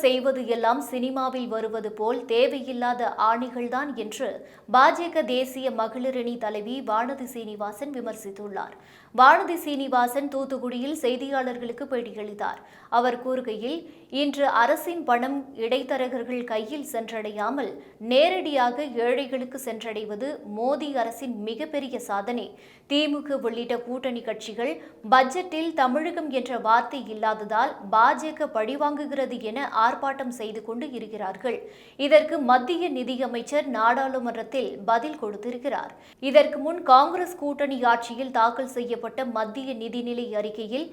செய்வது எல்லாம் சினிமாவில் வருவது போல் தேவையில்லாத ஆணிகள்தான் என்று பாஜக தேசிய மகளிரணி தலைவி வானதி சீனிவாசன் விமர்சித்துள்ளார். வானதி சீனிவாசன் தூத்துக்குடியில் செய்தியாளர்களுக்கு பேட்டியளித்தார். அவர் கூறுகையில் இன்று அரசின் பணம் இடைத்தரகர்கள் கையில் சென்றடையாமல் நேரடியாக ஏழைகளுக்கு சென்றடைவது மோடி அரசின் மிகப்பெரிய சாதனை. திமுக உள்ளிட்ட கூட்டணி கட்சிகள் பட்ஜெட்டில் தமிழகம் என்ற வார்த்தை இல்லாததால் பாஜக பழிவாங்குகிறது என ஆர்ப்பாட்டம் செய்து கொண்டு இருக்கிறார்கள். இதற்கு மத்திய நிதியமைச்சர் நாடாளுமன்றத்தில் பதில் கொடுத்திருக்கிறார். இதற்கு முன் காங்கிரஸ் கூட்டணி ஆட்சியில் தாக்கல் செய்யப்பட்ட மத்திய நிதிநிலை அறிக்கையில்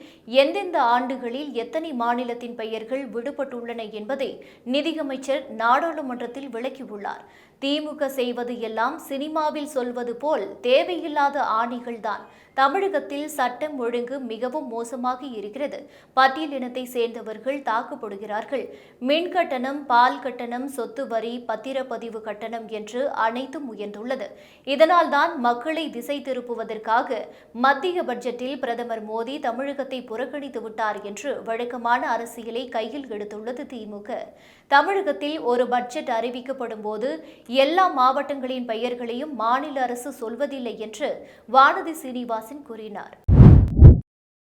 எந்தெந்த ஆண்டுகளில் எத்தனை மாநிலத்தின் பெயர்கள் விடுபட்டுள்ளன என்பதை நிதியமைச்சர் நாடாளுமன்றத்தில் விளக்கியுள்ளார். திமுக செய்வது எல்லாம் சினிமாவில் சொல்வது போல் தேவையில்லாத ஆணிகள்தான். தமிழகத்தில் சட்டம் ஒழுங்கு மிகவும் மோசமாக இருக்கிறது. பட்டியல் இனத்தை சேர்ந்தவர்கள் தாக்கப்படுகிறார்கள். மின் கட்டணம் பால் கட்டணம் சொத்து வரி பத்திரப்பதிவு கட்டணம் என்று அனைத்தும் உயர்ந்துள்ளது. இதனால்தான் மக்களை திசை திருப்புவதற்காக மத்திய பட்ஜெட்டில் பிரதமர் மோடி தமிழகத்தை புறக்கணித்து விட்டார் என்று வழக்கமான அரசியலை கையில் எடுத்துள்ளது திமுக. தமிழகத்தில் ஒரு பட்ஜெட் அறிவிக்கப்படும் போது எல்லா மாவட்டங்களின் பெயர்களையும் மாநில அரசு சொல்வதில்லை என்று வானதி சீனிவாசன் கூறினார்.